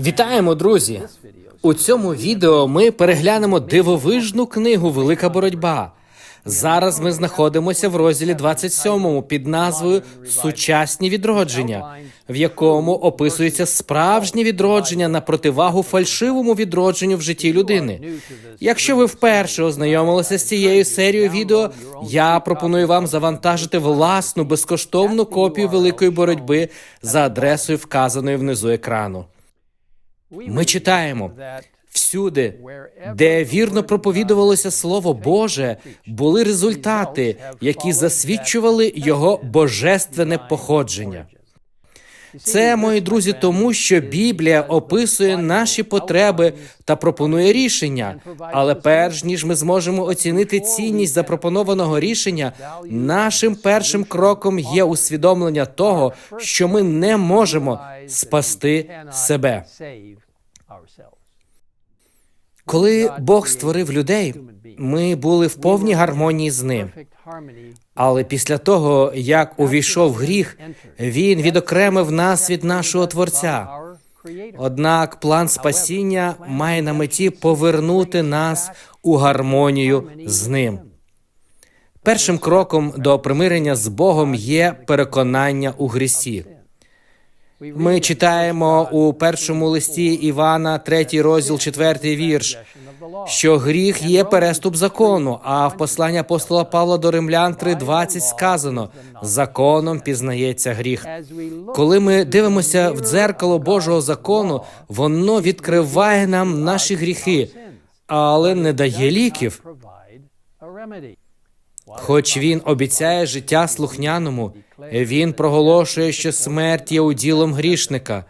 Вітаємо, друзі! У цьому відео ми переглянемо дивовижну книгу Велика боротьба. Зараз ми знаходимося в розділі 27 під назвою Сучасні відродження, в якому описується справжнє відродження на противагу фальшивому відродженню в житті людини. Якщо ви вперше ознайомилися з цією серією відео, я пропоную вам завантажити власну безкоштовну копію великої боротьби за адресою, вказаною внизу екрану. Ми читаємо всюди, де вірно проповідувалося Слово Боже, були результати, які засвідчували його божественне походження. Це, мої друзі, тому що Біблія описує наші потреби та пропонує рішення. Але перш ніж ми зможемо оцінити цінність запропонованого рішення, нашим першим кроком є усвідомлення того, що ми не можемо спасти себе. Коли Бог створив людей, ми були в повній гармонії з ним. Але після того, як увійшов гріх, він відокремив нас від нашого творця. Однак план спасіння має на меті повернути нас у гармонію з ним. Першим кроком до примирення з Богом є переконання у грісі. Ми читаємо у першому листі Івана, третій розділ, четвертий вірш, що гріх є переступ закону. А в посланні апостола Павла до Римлян 3.20 сказано: законом пізнається гріх. Коли ми дивимося в дзеркало Божого закону, воно відкриває нам наші гріхи, але не дає ліків. Хоч він обіцяє життя слухняному, він проголошує, що смерть є уділом грішника.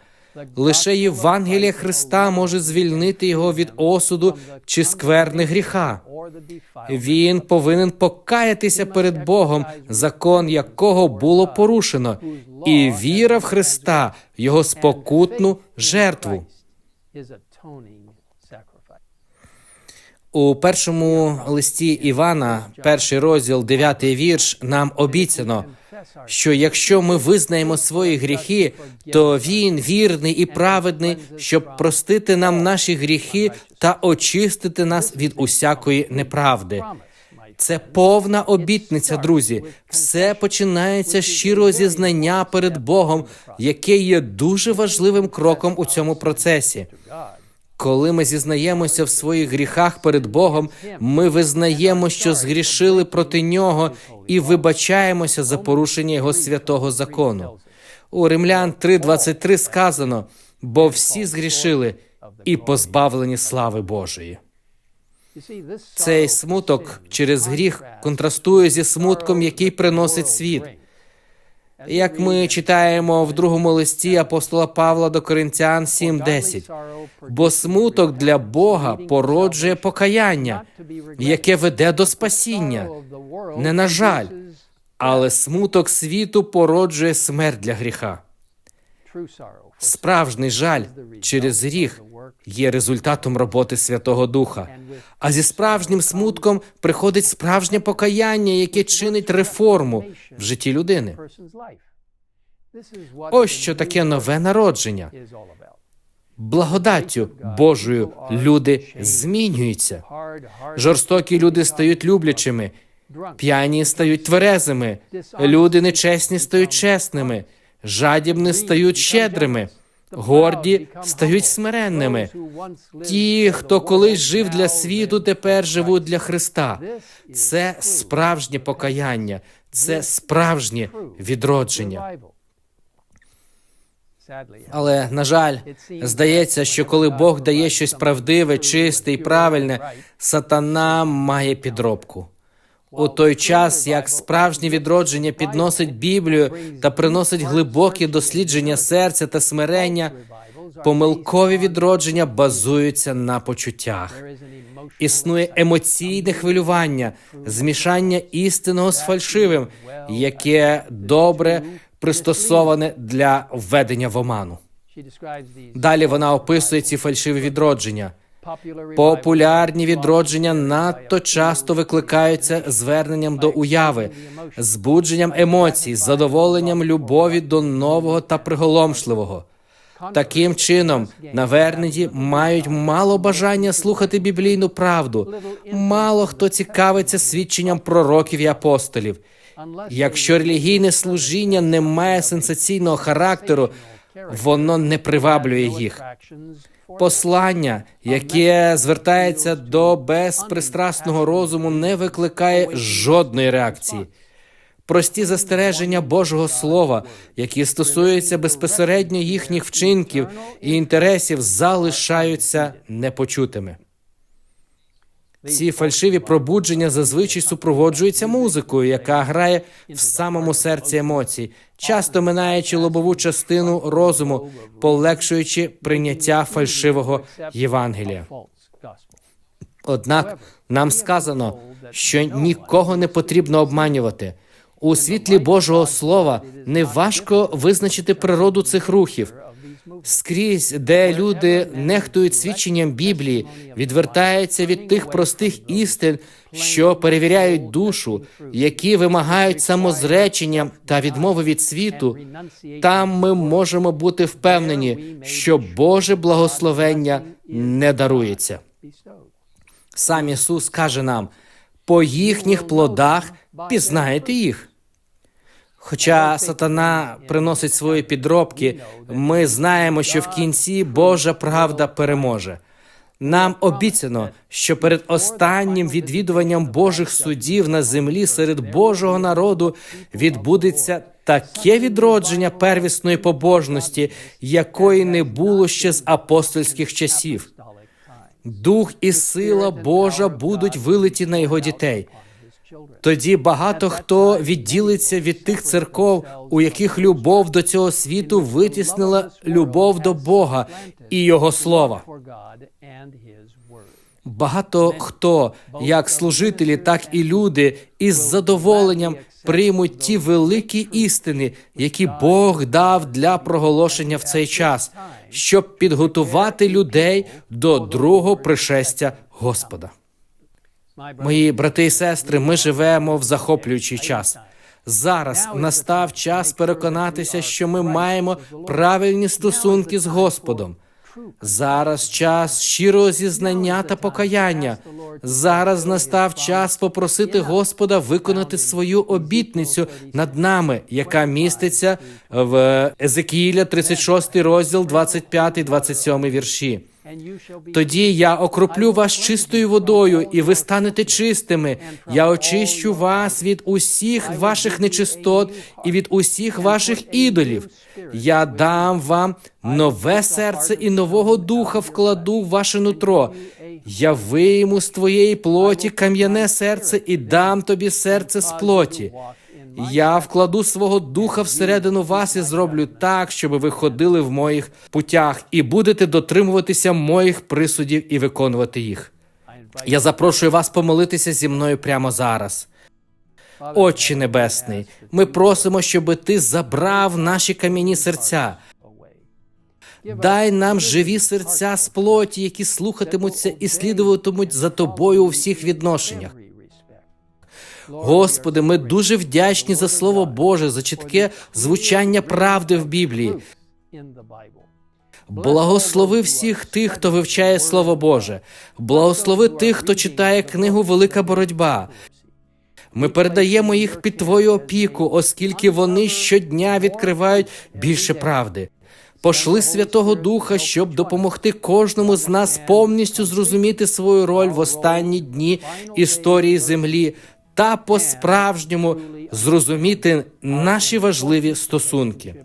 Лише Євангелія Христа може звільнити його від осуду чи скверни гріха. Він повинен покаятися перед Богом, закон якого було порушено, і віра в Христа, його спокутну жертву. У першому листі Івана, перший розділ, дев'ятий вірш, нам обіцяно, що якщо ми визнаємо свої гріхи, то він вірний і праведний, щоб простити нам наші гріхи та очистити нас від усякої неправди. Це повна обітниця, друзі. Все починається з щирого зізнання перед Богом, яке є дуже важливим кроком у цьому процесі. Коли ми зізнаємося в своїх гріхах перед Богом, ми визнаємо, що згрішили проти нього, і вибачаємося за порушення його святого закону. У Римлян 3.23 сказано: бо всі згрішили і позбавлені слави Божої. Цей смуток через гріх контрастує зі смутком, який приносить світ. Як ми читаємо в другому листі апостола Павла до Коринтян 7.10. бо смуток для Бога породжує покаяння, яке веде до спасіння, не на жаль, але смуток світу породжує смерть для гріха. Справжній жаль через гріх є результатом роботи Святого Духа. А зі справжнім смутком приходить справжнє покаяння, яке чинить реформу в житті людини. Ось що таке нове народження. Благодаттю Божою люди змінюються. Жорстокі люди стають люблячими, п'яні стають тверезими, люди нечесні стають чесними, жадібні стають щедрими, горді стають смиренними. Ті, хто колись жив для світу, тепер живуть для Христа. Це справжнє покаяння, це справжнє відродження. Але на жаль, здається, що коли Бог дає щось правдиве, чисте і правильне, сатана має підробку. У той час, як справжнє відродження підносить Біблію та приносить глибокі дослідження серця та смирення, помилкові відродження базуються на почуттях. Існує емоційне хвилювання, змішання істинного з фальшивим, яке добре пристосоване для введення в оману. Далі вона описує ці фальшиві відродження. Популярні відродження надто часто викликаються зверненням до уяви, збудженням емоцій, задоволенням любові до нового та приголомшливого. Таким чином, навернені мають мало бажання слухати біблійну правду. Мало хто цікавиться свідченням пророків і апостолів. Якщо релігійне служіння не має сенсаційного характеру, воно не приваблює їх. Послання, яке звертається до безпристрасного розуму, не викликає жодної реакції. Прості застереження Божого Слова, які стосуються безпосередньо їхніх вчинків і інтересів, залишаються непочутими. Ці фальшиві пробудження зазвичай супроводжуються музикою, яка грає в самому серці емоцій, часто минаючи лобову частину розуму, полегшуючи прийняття фальшивого Євангелія. Однак нам сказано, що нікого не потрібно обманювати. У світлі Божого Слова неважко визначити природу цих рухів. Скрізь, де люди нехтують свідченням Біблії, відвертаються від тих простих істин, що перевіряють душу, які вимагають самозречення та відмови від світу, там ми можемо бути впевнені, що Боже благословення не дарується. Сам Ісус каже нам: по їхніх плодах пізнаєте їх. Хоча сатана приносить свої підробки, ми знаємо, що в кінці Божа правда переможе. Нам обіцяно, що перед останнім відвідуванням Божих судів на землі серед Божого народу відбудеться таке відродження первісної побожності, якої не було ще з апостольських часів. Дух і сила Божа будуть вилиті на його дітей. Тоді багато хто відділиться від тих церков, у яких любов до цього світу витіснила любов до Бога і Його слова. Багато хто, як служителі, так і люди, із задоволенням приймуть ті великі істини, які Бог дав для проголошення в цей час, щоб підготувати людей до другого пришестя Господа. Мої брати і сестри, ми живемо в захоплюючий час. Зараз настав час переконатися, що ми маємо правильні стосунки з Господом. Зараз час щирого зізнання та покаяння. Зараз настав час попросити Господа виконати свою обітницю над нами, яка міститься в Езекіїля, 36 розділ, 25-27 вірші. Тоді я окроплю вас чистою водою, і ви станете чистими. Я очищу вас від усіх ваших нечистот і від усіх ваших ідолів. Я дам вам нове серце і нового духа вкладу в ваше нутро. Я вийму з твоєї плоті кам'яне серце і дам тобі серце з плоті. Я вкладу свого духа всередину вас і зроблю так, щоб ви ходили в моїх путях і будете дотримуватися моїх присудів і виконувати їх. Я запрошую вас помолитися зі мною прямо зараз. Отче Небесний, ми просимо, щоб ти забрав наші кам'яні серця. Дай нам живі серця з плоті, які слухатимуться і слідуватимуть за тобою у всіх відношеннях. Господи, ми дуже вдячні за Слово Боже, за чітке звучання правди в Біблії. Благослови всіх тих, хто вивчає Слово Боже. Благослови тих, хто читає книгу Велика боротьба. Ми передаємо їх під Твою опіку, оскільки вони щодня відкривають більше правди. Пошли Святого Духа, щоб допомогти кожному з нас повністю зрозуміти свою роль в останні дні історії землі та по-справжньому зрозуміти наші важливі стосунки.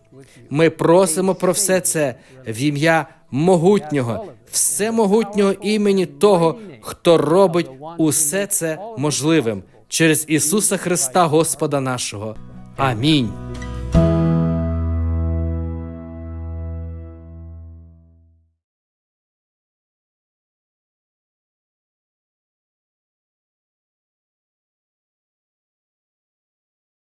Ми просимо про все це в ім'я могутнього, всемогутнього імені того, хто робить усе це можливим через Ісуса Христа, Господа нашого. Амінь.